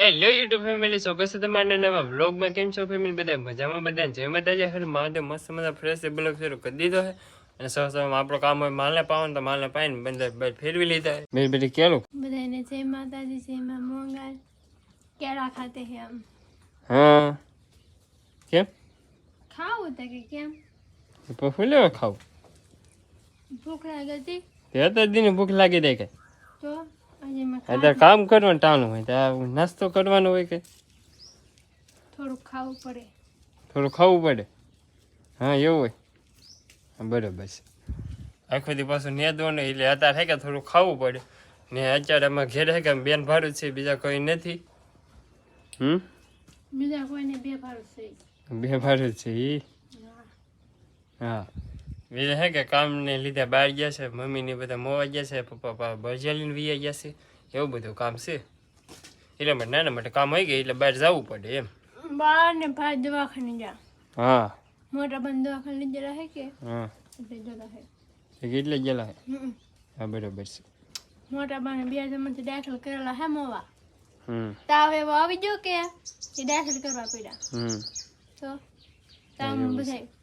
Hello YouTube family સ્વાગત છે તમારા નવા વ્લોગમાં કેમ છો ફેમિલી બધા મજામાં? બધા જય માતાજી. હર માટે મસ્ત મજા ફ્રેશ બ્લોગ શરૂ કરી દીધો છે. અને સૌ સૌ આપણો કામ હોય માલને પાવાનું તો માલને પાઈને બંધ ફેરવી લીધા બે બધી કેલું? બધાને જય માતાજી જય મા મોંગલ. કેળા ખાતે હે આમ. હા. કેમ? ખાવું તો કે કેમ? પછી લેવા ખાવું? ભૂખ લાગે હતી. તે તો દીને ભૂખ લાગી દે કે તો? અત્યારે કામ કરવાનું ટાણું હોય ત્યાં નાસ્તો કરવાનો હોય કે? થોડું ખાવું પડે. થોડું ખાવું પડે? હા એવું હોય. બરાબર છે. આખો દી પાછું નેદવાનું એટલે અત્યારે હે કે થોડું ખાવું પડે. ને અત્યારે અમે ઘેર હે કે બેન ભાડું છે બીજા કોઈ નથી? હમ? બીજા કોઈને બે ભાડું છે. બે ભાડું છે હા. બીજા હે કે કામને લીધે બહાર ગયા છે મમ્મી ને બધા મોવા ગયા છે પપ્પા પા બજાલીને વી ગયા છે એવું બધું કામ છે? એટલે માટે નાના માટે કામ હોય ગયું એટલે બહાર જવું પડે એમ? બહાર ને ભાઈ દવાખાને જા. હા. મોટા બંધ દવાખાને લઈ જરા હે કે? હા. એટલે જરા હે. કેટલે ગયેલા હે. હા બરાબર છે. મોટા બાને બે જમણથી દાખલ કરેલા હે મોવા. હમ. તાવ એવો આવી ગયો કે? એ દાખલ કરવા પડ્યા. હમ. તો તાવ બધા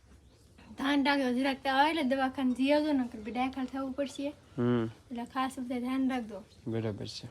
ધ્યાન રાખજો જરાક તાવ આવે એટલે દવાખાને જઈ આવજો ને બી દાખલ થવું પડશે. હમ. એટલે ખાસ બધા ધ્યાન રાખજો. બરાબર છે.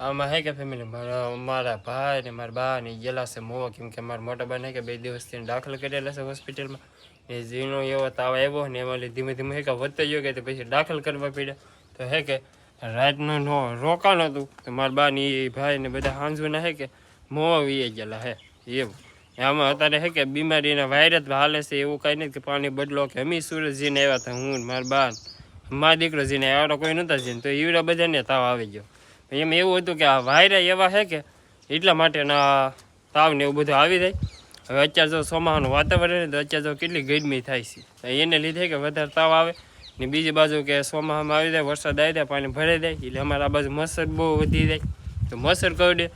આમાં હે કે ફેમિલી મારા મારા ભાઈ ને મારા બા ને ગયેલા છે મોવા કેમ કે મારા મોટા બા ને કે બે દિવસથી દાખલ કરેલા છે હોસ્પિટલમાં એ ઝીણો એવો તાવ આવ્યો ને એમાં ધીમે ધીમે હે કે વધતો ગયો કે પછી દાખલ કરવા પડ્યા. તો હે કે રાતનું નો રોકાણ હતું તો મારા બા ને ભાઈ ને બધા હાંજુના હે કે મોવા વીએ ગયેલા હે. એવું આમાં અત્યારે હે કે બીમારીના વાયરસ હાલે છે, એવું કાંઈ નથી કે પાણી બદલો કે અમી સુરત જઈને આવ્યા હતા, હું મારા બા મારા દીકરો જીને આવ્યા કોઈ નહોતા જીને, તો ઈવડા બધાને તાવ આવી ગયો. એમ એવું હતું કે આ વાયરા એવા છે કે એટલા માટેના તાવ ને એવું બધું આવી જાય. હવે અત્યારે જો ચોમાસાનું વાતાવરણ તો અત્યારે જો કેટલી ગરમી થાય છે. એને લીધે કે વધારે તાવ આવે. ને બીજી બાજુ કે ચોમાસામાં આવી જાય, વરસાદ આવી જાય, પાણી ભરાઈ જાય, એટલે અમારા બાજુ મચ્છર બહુ વધી જાય. તો મચ્છર કરડે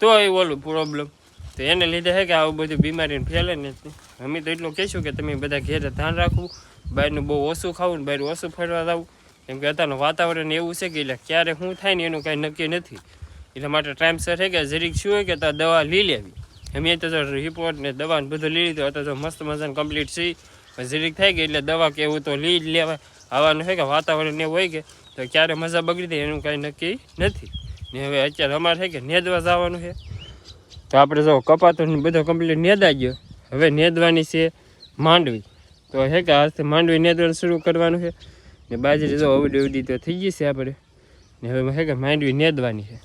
તો એ ઓલું પ્રોબ્લેમ તો એને લીધે છે કે આવું બધું બીમારી ફેલે ને અમે તો એટલું કહીશું કે તમે બધા ઘેરે ધ્યાન રાખવું. બહારનું બહુ ઓછું ખાવું ને બહાર ઓછું ફરવા જવું. કેમ કે અત્યારનું વાતાવરણ એવું છે કે એટલે ક્યારે શું થાય ને એનું કાંઈ નક્કી નથી. એટલે માટે ટાઈમસર છે કે જરીક શું હોય કે તો દવા લઈ લેવી. અમે તો રિપોર્ટ ને દવા ને બધું લઈ લીધું અત્યારે મસ્ત મજાને કમ્પ્લીટ છે. જરીક થાય કે એટલે દવા કે એવું તો લઈ જ લેવાય આવવાનું છે કે વાતાવરણ એવું હોય કે તો ક્યારે મજા બગડી જાય એનું કાંઈ નક્કી નથી. ને હવે અત્યારે અમારે છે કે નેદવા જવાનું છે તો આપણે જો કપાતો બધો કમ્પ્લીટ નેદા ગયો. હવે નેદવાની છે માંડવી. તો હે કે આજથી માંડવી નેદવાનું શરૂ કરવાનું છે. ને બાજરી જો અવડી અવડી તો થઈ ગઈ છે આપણે. ને હવે હે કે માંડવી નેદવાની છે.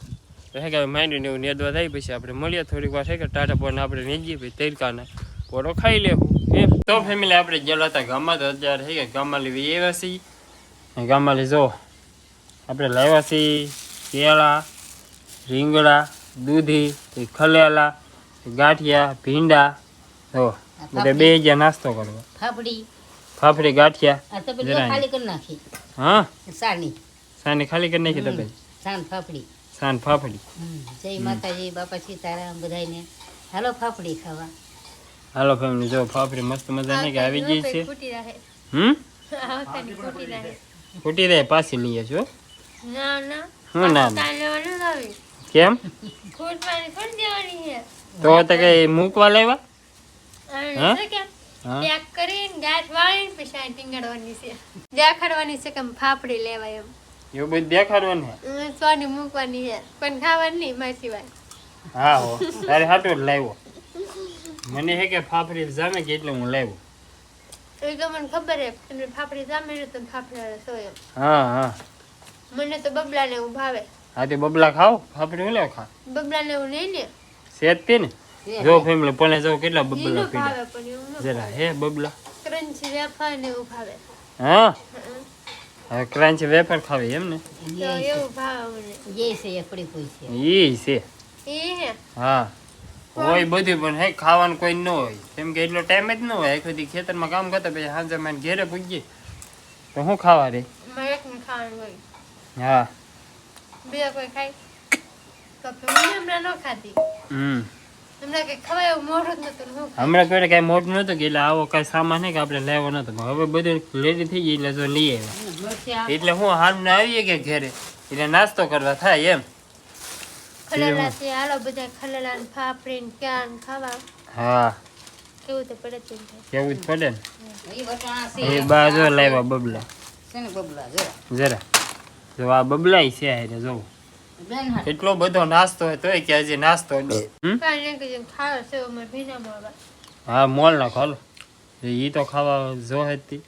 તો હે કે માંડવીને એવું નેદવા થાય પછી આપણે મળીએ થોડીક વાર. હે કે ટાટા પોન આપણે નેજીએ પછી તડકાના પોરો ખાઈ લેવું. એ તો ફેમિલી આપણે ગયેલા હતા ગામમાં તો અત્યારે હે કે ગામમાં લેવી એવા છીએ. ગામમાં જો. આપણે લાવ્યા છીએ કેળા, રીંગણા દૂધી ખલેલા ગાંઠિયા ભીંડા જો બધા બે જ્યાં નાસ્તો કરવો. ફાફડી. ફાફડી ગાંઠિયા તો. ખાલી કરી નાખી. હા? સાની. સાની ખાલી કરી નાખી તમે સાન ફાફડી. સાન ફાફડી. જય માતાજી બાપા સીતારામ બધાને હાલો ફાફડી ખાવા. હાલો ફેમિલી જો ફાફડી મસ્ત મજાની કે આવી ગઈ છે. હમ? ફૂટી રહે. પાછી લઈએ છો ના ના. હું ના ના. કેમ? તો તો કઈ મૂકવા લેવા પેક કરીને ગાંઠ વાળીને પછી છે. દેખાડવાની છે કે ફાફડી લેવાય એમ. એવું બધું દેખાડવાનું હે સોની મૂકવાની છે. પણ ખાવાની નહીં મારી સિવાય. હા હો. તારે હાટો લાવ્યો મને હે કે ફાફડી જામે કે એટલે હું લાવ્યો એ તો મને ખબર હે ફાફડી જામે તો ફાફડા સો એમ. હા હા. મને તો બબલા ને એવું ભાવે હા તે બબલા ખાઓ ફાફડી ઓલા ખા બબલા ને એવું નહીં ને? ને જો ફેમિલી પણ જો કેટલા બબલા પીડા જરા હે બબલા. ક્રન્ચી વેફર ને એવું ભાવે. હા. હવે ક્રાંચી વેફર ખાવી એમ ને? તો એવું ભાવે જે છે એકડી કોઈ છે. ઈ છે. એ હા? હોય બધું પણ હે ખાવાનું કોઈ ન હોય. કેમ કે એટલો ટાઈમ જ ન હોય. આખો દી ખેતરમાં કામ કરતા પછી સાંજે મને ઘેરે પૂગીએ. તો શું ખાવા રે મારે એક ખાવાનું હોય. હા. બીજા કોઈ ખાય. તો મમ્મી હમણાં ન ખાતી હમ. હમણાં કઈ ખવાય એવું મોઢું જ નતું હમણાં કોઈ કાંઈ મોટું નહોતું કે એટલે આવો કાંઈ સામાન કે આપણે લેવો નતો પણ હવે બધું રેડી થઈ ગઈ એટલે જો લઈ આવ્યા. એટલે હું હાલ આવીએ કે ઘરે? એટલે નાસ્તો કરવા થાય એમ. ખલેલા છે હાલો બધા ખલેલા ને ફાફડી ને ક્યાં ખાવા. હા. કેવું તો પડે જ છે કેવું જ પડે ને? એ વટાણા છે એ બાજુ લાવ્યા બબલા. છે ને બબલા? જરા. જરા. જો આ બબલાઈ છે આરે જો. એટલો બધો નાસ્તો હોય તોય કે હજી નાસ્તો હા મોલ ના ખાલો એ તો ખાવા જો હતી.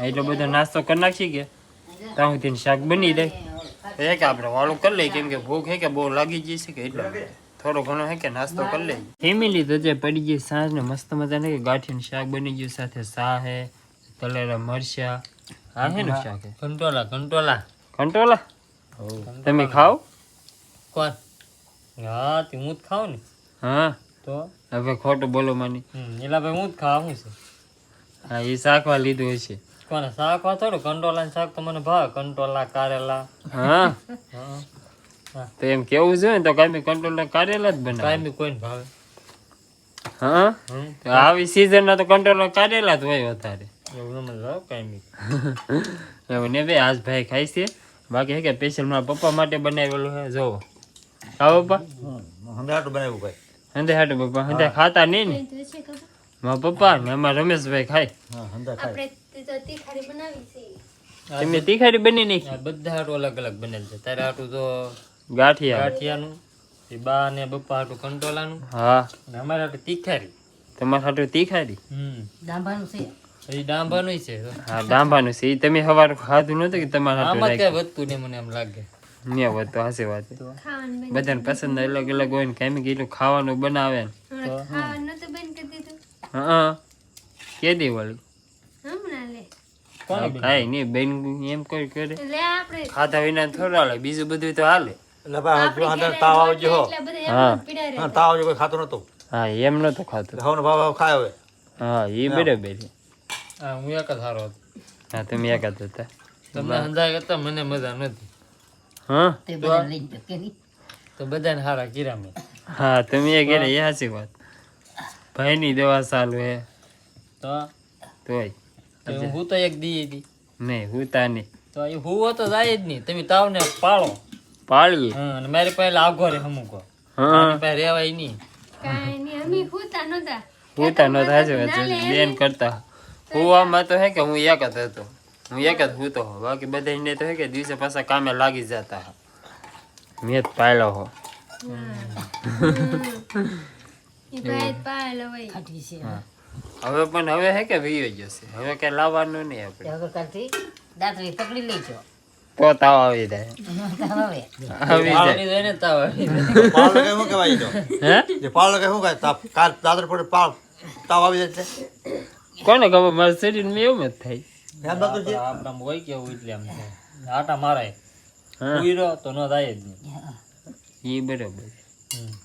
એટલો બધો નાસ્તો કરી નાખી કે? ત્યાં સુધી શાક બની દે એ કે આપણે વાળું કરી લઈએ કેમ કે ભૂખ હે કે બહુ લાગી ગઈ છે કે એટલે થોડો ઘણો હે કે નાસ્તો કરી લઈએ. ફેમિલી તો જે પડી ગઈ સાંજ ને મસ્ત મજાને કે ગાંઠિયાનું શાક બની ગયું સાથે સા હે તલેરા મરચા. હા હે ને શાક કંટોલા કંટોલા કંટોલા તમે ખાઓ? કોણ? હા તે હું જ ખાવ ને. હા. તો? હવે ખોટું બોલો માની. એલા ભાઈ હું જ ખાવા શું છે? હા એ શાકમાં લીધું હશે. કોને શાકમાં થોડું? કંટોલા શાક તો મને ભાવે. કંટોલા કારેલા. હા? હા. તો એમ કેવું જોઈએ ને તો કાંઈ કંટ્રોલ કાઢેલા જ બનાવે. કાંઈ કોઈને ભાવે. હા? આવી સિઝનના ના તો કંટ્રોલ કાઢેલા જ હોય વધારે એવું કાંઈ ને ભાઈ આજ ભાઈ ખાય છે. બાકી હે કે સ્પેશિયલ મારા પપ્પા માટે બનાવેલું છે જોવો. હા પપ્પા? હંધાટું બનાવ્યું ભાઈ. હંધાટું પપ્પા. હંધા ખાતા નહીં ને? મારા પપ્પા ને અમારા રમેશભાઈ ખાય. તમે તીખારી બની નાખી? બધા હાટું અલગ અલગ બનેલ છે. તારે હાટું તો ગાંઠિયા. ગાંઠિયાનું એ બા ને બપ્પા હાટું કંટોલાનું. હા. અને અમારે હાટું તીખારી. તમારા હાટુ તીખારી? હમ. દાંભાનું છે. એ ડાંભાનું છે હા. ડાંભાનું છે. એ તમે સવારે ખાધું નતું કે તમારા આમાં કઈ વધતું નહીં મને એમ લાગે. ને વાત. બધાને પસંદ અલગ અલગ હોય ને કાંઈ કીધું ખાવાનું બનાવે ને. હમણાં ખાવાનું નતું બંધ કરી દીધું. હા કે દી વળી? હમણાં લે. કોને કાંઈ નહીં બેન એમ કોઈ કરે. ખાધા વિના થોડા હાલે બીજું બધું તો હાલે. હા તાવ આવજો હો. એટલે બધા હા. એમ નતું ખાતું રહે હા એમ નતો ખાતો. હા એ બરાબર છે. હા હું એક જ સારો હતો. હા તમે એકાદ હતા. તમને અંદાજ કરતા મને મજા નથી હા? તે તો બધાને સારા કીરા મેં. હા તમે એ ઘરે એ સાચી વાત. ભાઈની દવા ચાલુ હે. તો તોય. તો હું તો એક દી હતી. નહીં હુતા નહીં. તો એ હું તો જાય જ નહીં. તમે તાવને પાળો. પાળીએ હા અને મારી પાસે આગો રે અમુક. હા. પાસે રેવાય નહીં. કાંઈ નહીં અમે હુતા નતા હુતા ન સાચી વાત છે. બેન કરતા. હુવામાં તો હે કે હું એક જ હતો. હું એક જ હુતો હો બાકી બધાને તો હે કે દિવસે પાછા કામે લાગી જતા મેં જ પાડ્યો હો. હવે પણ હવે હે કે વીયો જશે. હવે કઈ લાવવાનું નહીં આપણે. દાંતરી પકડી લેજો. તો તાવ આવી જાય. આવી. જાય. પાણી તાવ આવી જાય. પાળ લગાય શું કહેવાય તો? હે? જે પાળ લગાય શું કહેવાય? તાપ કાલ દાદર પડે પાળ તાવ આવી જાય છે કોને ખબર? મારા શરીરમાં એવું જ થાય. આપણામાં હોય કેવું એટલે આમ થાય. આટા મારાય. ઉઈરો તો ન થાય જ નહીં. એ બરાબર.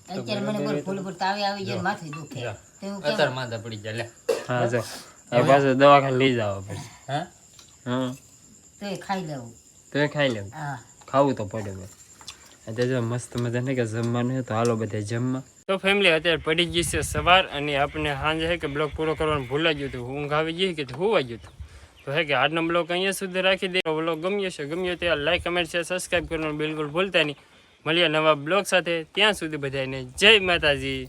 અત્યારે મને બોલ ફૂલ તાવે આવી જાય દુખે. અત્યારે પડી જાય. લે. હા જો. હવે? પાછું દવાખાને લઈ જાવ પછી. હા? હા. તો ખાઈ લેવું. તો ખાઈ લેવું. હા. ખાવું તો પડે ભાઈ અત્યારે મસ્ત મજા ને કે જમવાનું તો હાલો બધા જમવા. તો ફેમિલી અત્યારે પડી ગઈ છે સવાર અને આપણે સાંજે હે કે બ્લોગ પૂરો કરવાનું ભૂલાઈ ગયું હતું ઊંઘ આવી ગઈ કે હોવા ગયું હતું તો? હે કે આજનો બ્લોગ અહીંયા સુધી રાખી દે. બ્લોગ ગમ્યો છે, ગમ્યો ત્યાં લાઈક કમેન્ટ છે સબસ્ક્રાઈબ કરવાનું બિલકુલ ભૂલતા નહીં. મળીએ નવા બ્લોગ સાથે. ત્યાં સુધી બધાને જય માતાજી.